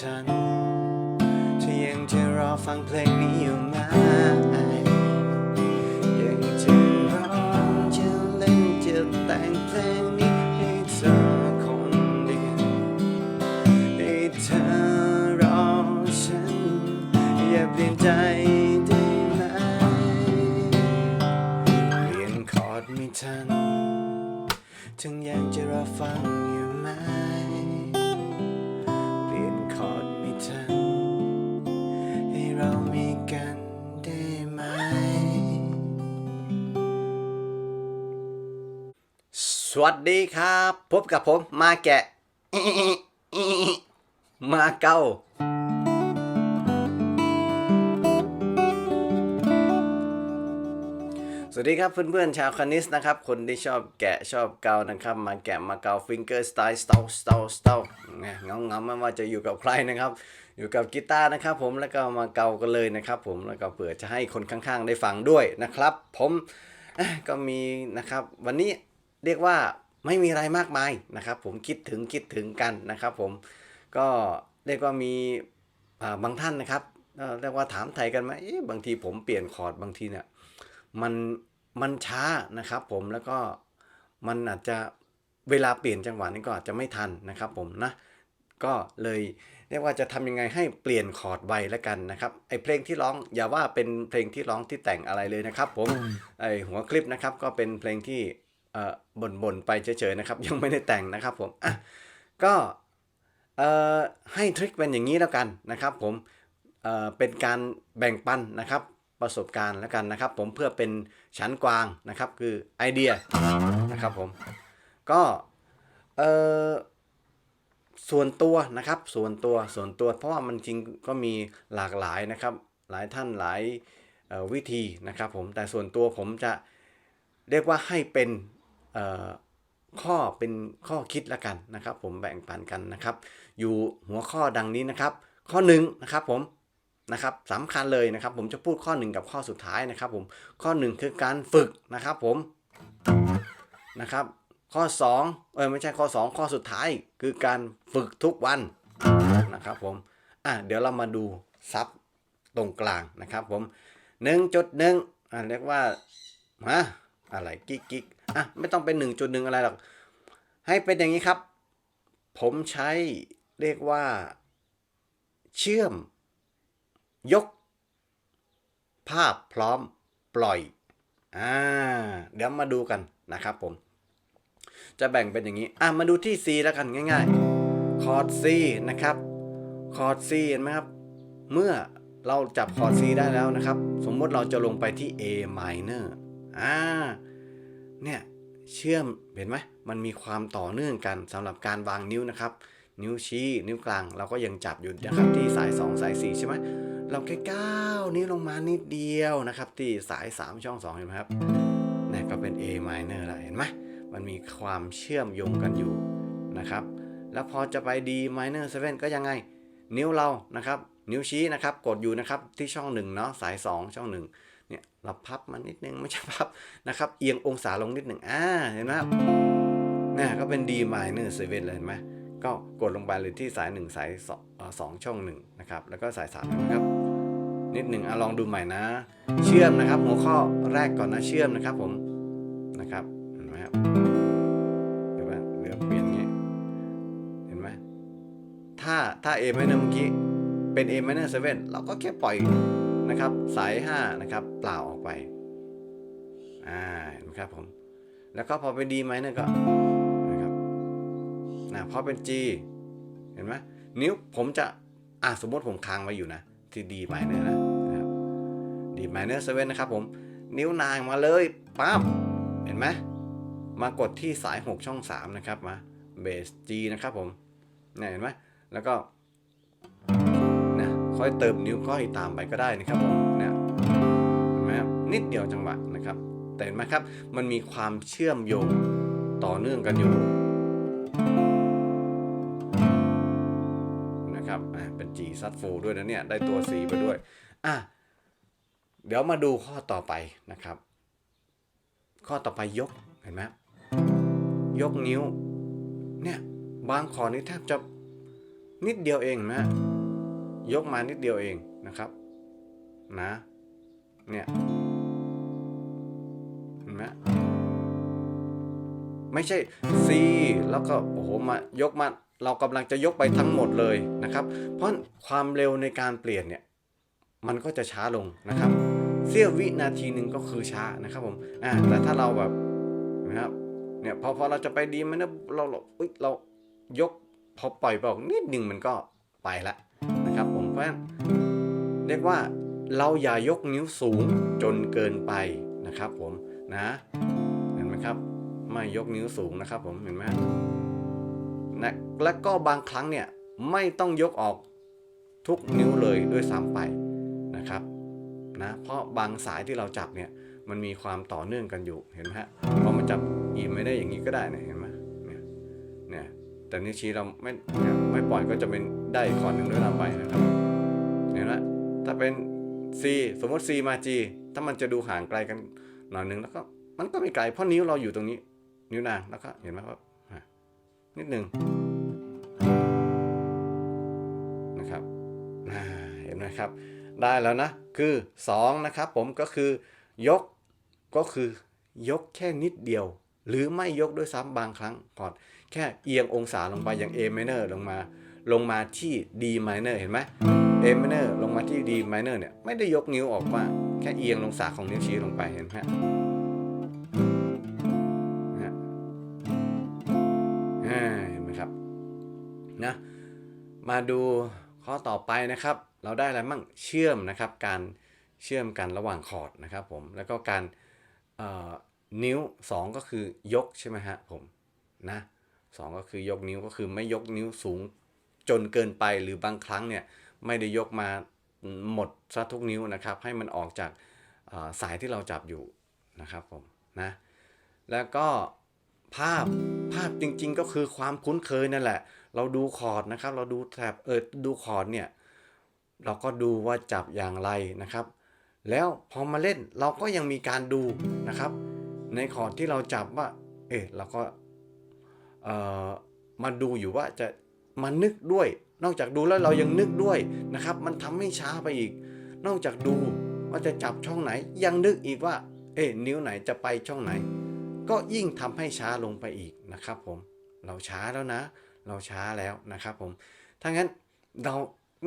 ฉันเธอยังจะรอฟังเพลงนี้อยู่ สวัสดีครับ พบกับผมมาแกะ มาเก้า สวัสดีครับเพื่อนๆชาวคานิสนะครับ คนที่ชอบแกะชอบเกานะครับ มาแกะมาเกาฟิงเกอร์สไตล์สเตลสเตลสเตลเงาเงาไม่ว่าจะอยู่กับใครนะครับ อยู่กับกีตาร์นะครับผมแล้วก็มาเกากันเลยนะครับ ผมแล้วก็เผื่อจะให้คนข้างๆ ได้ฟังด้วยนะครับ ผมก็มีนะครับวันนี้ เรียกว่าไม่มีอะไรมากมายนะครับ ผมคิดถึงคิดถึงกันนะครับ ผมก็เรียกว่ามีอ่าบางท่านนะครับเอ่อเรียกว่าถามไทยกันไหมเอ๊ะบางทีผมเปลี่ยนคอร์ดบางทีเนี่ยมันมันช้านะครับ ผมแล้วก็มันอาจจะเวลาเปลี่ยนจังหวะนี้ก็อาจจะไม่ทันนะครับ ผมนะก็เลยเรียกว่าจะทำยังไงให้เปลี่ยนคอร์ดไวแล้วกันนะครับไอเพลงที่ร้องอย่าว่าเป็นเพลงที่ร้องที่แต่งอะไรเลยนะครับ ผมไอหัวคลิปนะครับก็เป็นเพลงที่ เอ่อบ่นๆไปเฉยๆนะครับ ยังไม่ได้แต่งนะครับผมอะก็เอ่อให้ทริคเป็นอย่างนี้แล้วกันนะครับผมเอ่อเป็นการแบ่งปันนะครับประสบการณ์แล้วกันนะครับ ผมเพื่อเป็นชั้นกวางนะครับ คือไอเดียนะครับผมก็เอ่อส่วนตัวนะครับส่วนตัวส่วนตัว เพราะว่ามันจริงก็มีหลากหลายนะครับ หลายท่านหลายวิธีนะครับผมแต่ส่วนตัวผมจะเรียกว่าให้เป็น ข้อเป็นข้อคิดล้วกันนะครับ ผมแบ่งปันกันนะครับ อยู่หัวข้อดังนี้นะครับ ข้อหนึ่งนะครับผมนะครับสำคัญเลยนะครับ ผมจะพูดข้อ 1 กับข้อสุดท้ายนะครับ ผมข้อ 1 คือการฝึกนะครับผมนะครับข้อ2เออไม่ใช่ข้อ 2 ข้อสุดท้ายคือการฝึกทุกวันนะครับผมอะเดี๋ยวเรามาดูซับตรงกลางนะครับผม1.1อะเรียกว่าฮะ อะไรกิ๊กกิ๊กอะไม่ต้องเป็น 1.1 อะไรหรอก ให้เป็นอย่างนี้ครับ ผมใช้เรียกว่า เชื่อม ยก ภาพพร้อมปล่อยอ่าเดี๋ยวมาดูกันนะครับผม จะแบ่งเป็นอย่างนี้ อะมาดูที่ C แล้วกันง่ายๆคอร์ด C นะครับคอร์ด C เห็นไหมครับ เมื่อเราจับคอร์ด C ได้แล้วนะครับ สมมติเราจะลงไปที่ A minor อ่า เนี่ยเชื่อมเห็นไหมมันมีความต่อเนื่องกันสำหรับการวางนิ้วนะครับ นิ้วชี้นิ้วกลางเราก็ยังจับอยู่นะครับที่สาย 2 สาย 4 ใช่ไหมเราแค่ก้าวนิ้วลงมานิดเดียวนะครับ ที่สาย 3 ช่อง 2 เห็นไหมครับนี่ก็เป็น A minor แล้วเห็นไหมมันมีความเชื่อมโยงกันอยู่นะครับ แล้วพอจะไป D minor 7ก็ยังไง นิ้วเรานะครับ นิ้วชี้นะครับ กดอยู่นะครับที่ช่อง1เนาะสาย 2 ช่อง 1 เนี่ยเราพับมันนิดนึงไม่ใช่พับนะครับ เอียงองศาลงนิดหนึ่งอ่าเห็นไหมครับนี่ก็เป็น D minor 7เลยเห็นไหมก็กดลงไปเลยที่สาย 1 สาย2เอ่อสองช่อง1นะครับแล้วก็สาย3นะครับ นิดหนึ่งอะลองดูใหม่นะ เชื่อมนะครับ หัวข้อแรกก่อนนะเชื่อมนะครับผมนะครับเห็นไหมครับเดี๋ยวเดี๋ยวเปลี่ยนงี้เห็นไหมถ้าถ้า A minor เมื่อกี้เป็น A minor 7เราก็แค่ปล่อย นะครับ สาย 5 นะครับ เปล่าออกไป อ่าเห็นไหมครับผม แล้วก็พอเป็น D minor ก็นะครับนะพอเป็น G เห็นไหมนิ้วผมจะ อะสมมติผมค้างไว้อยู่นะ ที่ D minor นะนะครับ D minor 7นนะครับผม นิ้วนางมาเลยปั๊บเห็นไหมมากดที่สาย 6 ช่อง 3 นะครับมาเบส G นะครับผมเนี่ยเห็นไหมแล้วก็ ค่อยเติมนิ้วก้อยตามไปก็ได้นะครับผมเนี่ยเห็นไหมครับนิดเดียวจังหวะนะครับ แต่เห็นไหมครับมันมีความเชื่อมโยงต่อเนื่องกันอยู่นะครับอะเป็น G ซัดโฟด้วยนะเนี่ยได้ตัว C ไปด้วยอะเดี๋ยวมาดูข้อต่อไปนะครับ ข้อต่อไปยกเห็นไหมยกนิ้วเนี่ยบางคอร์ดนี่แทบจะนิดเดียวเองนไหม ยกมานิดเดียวเองนะครับ นะเนี่ยเห็นไหมไม่ใช่ C แล้วก็โอ้โหมายกมาเรากำลังจะยกไปทั้งหมดเลยนะครับ เพราะความเร็วในการเปลี่ยนเนี่ยมันก็จะช้าลงนะครับเสี้ยววินาทีหนึ่งก็คือช้านะครับผมอ่าแต่ถ้าเราแบบนะครับเนี่ยพอพอเราจะไปดีมันนะเราเราอุ๊ยเรายกพอปล่อยไปออกนิดหนึ่งมันก็ไปละ นะครับผมเพราะฉะนั้นเรียกว่าเราอย่ายกนิ้วสูงจนเกินไปนะครับผมนะเห็นไหมครับไม่ยกนิ้วสูงนะครับผมเห็นไหมนะแล้วก็บางครั้งเนี่ยไม่ต้องยกออกทุกนิ้วเลยด้วยซ้ำไปนะครับนะเพราะบางสายที่เราจับเนี่ยมันมีความต่อเนื่องกันอยู่เห็นไหมฮะพอมันจับอีไม่ได้อย่างนี้ก็ได้เนี่ยเห็นไหมเนี่ยเนี่ยแต่นิ้วชี้เราไม่ไม่ปล่อยก็จะเป็นได้อีกคอหนึ่งด้วยซ้ำไปนะครับ เห็นไหมถ้าเป็น C สมมติ C มา G ถ้ามันจะดูห่างไกลกันหน่อยหนึ่งแล้วก็มันก็ไม่ไกลเพราะนิ้วเราอยู่ตรงนี้ นิ้วนางแล้วก็เห็นไหมครับอะนิดหนึ่งนะครับเห็นไหมครับ ได้แล้วนะ คือ 2 นะครับผมก็คือยกก็คือยกแค่นิดเดียว หรือไม่ยกด้วยซ้ำบางครั้งก่อน แค่เอียงองศาลงไปอย่าง A minor ลงมา ลงมาที่ D minor เห็นไหม A minor ลงมาที่ D minor เนี่ย ไม่ได้ยกนิ้วออกมา แค่เอียงลงศากของนิ้วชี้ลงไปเห็นไหมเห็นไหมครับนะมาดูข้อต่อไปนะครับ เราได้อะไรมั่งเชื่อมนะครับ การเชื่อมกันระหว่างคอร์ดนะครับผมแล้วก็การนิ้ว 2 ก็คือยกใช่ไหมฮะผมนะสองก็คือยกนิ้วก็คือไม่ยกนิ้วสูงจนเกินไปหรือบางครั้งเนี่ย ไม่ได้ยกมาหมดซะทุกนิ้วนะครับ ให้มันออกจากสายที่เราจับอยู่นะครับผมนะแล้วก็ภาพภาพจริงๆก็คือความคุ้นเคยนั่นแหละ เราดูคอร์ดนะครับ เราดูแถบเออดูคอร์ดเนี่ยเราก็ดูว่าจับอย่างไรนะครับ แล้วพอมาเล่นเราก็ยังมีการดูนะครับ ในคอร์ดที่เราจับว่า เออเราก็เออมาดูอยู่ว่าจะมานึกด้วย นอกจากดูแล้วเรายังนึกด้วยนะครับ มันทำให้ช้าไปอีก นอกจากดูว่าจะจับช่องไหน ยังนึกอีกว่า เอ๊นิ้วไหนจะไปช่องไหน ก็ยิ่งทำให้ช้าลงไปอีกนะครับ ผม เราช้าแล้วนะ เราช้าแล้วนะครับผมถ้างั้นเรา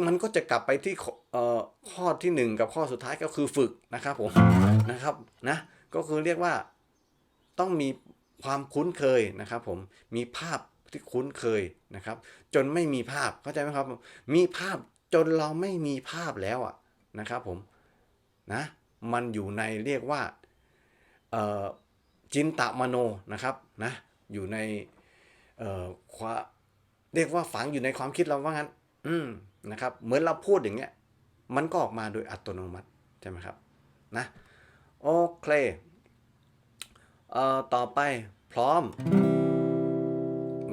มันก็จะกลับไปที่ข้อเอ่อข้อที่หนึ่งกับข้อสุดท้ายก็คือฝึกนะครับผมนะครับนะก็คือเรียกว่าต้องมีความคุ้นเคยนะครับผมมีภาพ ที่คุ้นเคยนะครับ จนไม่มีภาพเข้าใจไหมครับ มีภาพจนเราไม่มีภาพแล้วอะนะครับผมนะมันอยู่ในเรียกว่าจินตมโนนะครับนะอยู่ในเควาเรียกว่าฝังอยู่ในความคิดเราว่างั้น อืมนะครับ เหมือนเราพูดอย่างเงี้ย มันก็ออกมาโดยอัตโนมัติใช่ไหมครับนะโอเคเอ่อต่อไปพร้อม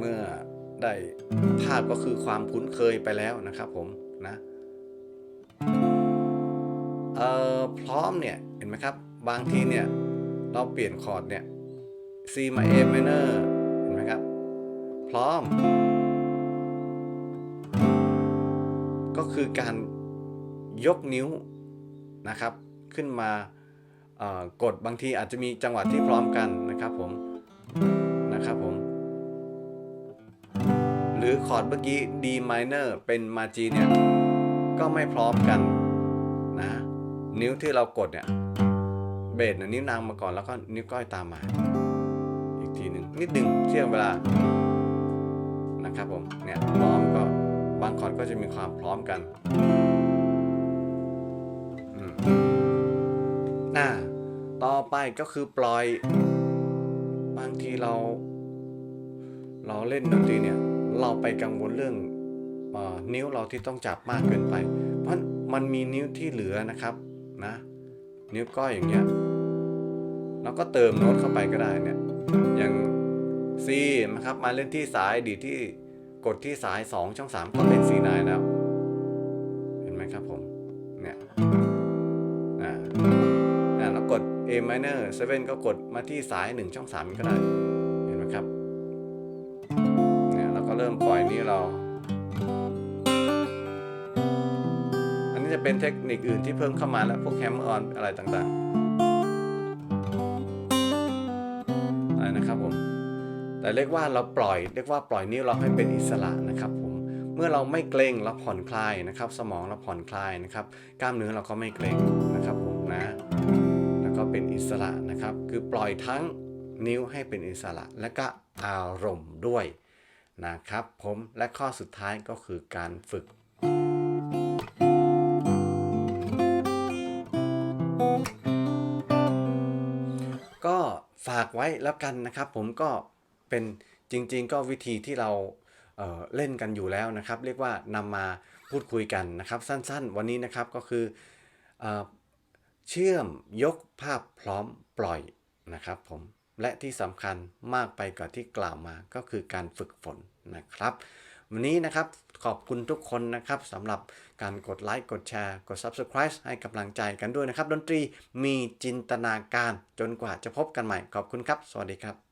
มื่อได้ภาพก็คือความคุ้นเคยไปแล้วนะครับผมนะเอ่อพร้อมเนี่ยเห็นไหมครับ บางทีเนี่ยเราเปลี่ยนคอร์ดเนี่ย C มา A minor เห็นไหมครับ พร้อม ก็คือการยกนิ้วนะครับ ขึ้นมากดบางทีอาจจะมีจังหวะที่พร้อมกันนะครับผมนะครับผม รือคอร์ดเมื่อกี้ D minor เป็นมา G เนี่ย ก็ไม่พร้อมกันนะนิ้วที่เรากดเนี่ยเบสน,นิ้วนางมาก่อนแล้วก็นิ้วก้อยตามมา อีกทีหนึ่งนิดหนึ่งเที่ยงเวลานะครับผมเนี่ยพร้อมก็บางคอร์ดก็จะมีความพร้อมกันอืมอ่าต่อไปก็คือปล่อย บางทีเรา เราเล่นดนตรีเนี่ย เราไปกังวลเรื่องอนิ้วเราที่ต้องจับมากเกินไป เพราะมันมีนิ้วที่เหลือนะครับนะนิ้วก้อยอย่างเงี้ยเราก็เติมโน้ตเข้าไปก็ได้เนี่ยอย่าง C นะครับมาเล่นที่สายดีที่กดที่สาย 2 ช่อง 3 ก็เป็น C9 แล้ว เห็นไหมครับผมเนี่ยอ่าอ่าแล้วกด A minor 7ก็กดมาที่สาย 1 ช่อง 3 ก็ได้ มปล่อยนี้วเรา อันนี้จะเป็นเทคนิคอื่นที่เพิ่มเข้ามาแล้วพวกแฮมเมอร์ออนอะไรต่างๆอะไรนะครับผมแต่เรียกว่าเราปล่อย เรียกว่าปล่อยนิ้วเราให้เป็นอิสระนะครับผมเมื่อเราไม่เกรงเราผ่อนคลายนะครับ สมองเราผ่อนคลายนะครับกล้ามเนื้อเราก็ไม่เกรงนะครับผมนะแล้วก็เป็นอิสระนะครับ คือปล่อยทั้งนิ้วให้เป็นอิสระและก็อารมณ์ด้วย นะครับผมและข้อสุดท้ายก็คือการฝึก ก็ฝากไว้แล้วกันนะครับ ผมก็เป็นจริง ๆ ก็วิธีที่เราเเล่นกันอยู่แล้วนะครับ เรียกว่านำมาพูดคุยกันนะครับ สั้นๆ วันนี้นะครับก็คือเอเชื่อมยกภาพพร้อมปล่อยนะครับผม และที่สำคัญมากไปกว่าที่กล่าวมาก็คือการฝึกฝนนะครับ วันนี้นะครับขอบคุณทุกคนนะครับสำหรับการกดไลค์กดแชร์ กด Subscribe ให้กำลังใจกันด้วยนะครับ ดนตรีมีจินตนาการจนกว่าจะพบกันใหม่ ขอบคุณครับ สวัสดีครับ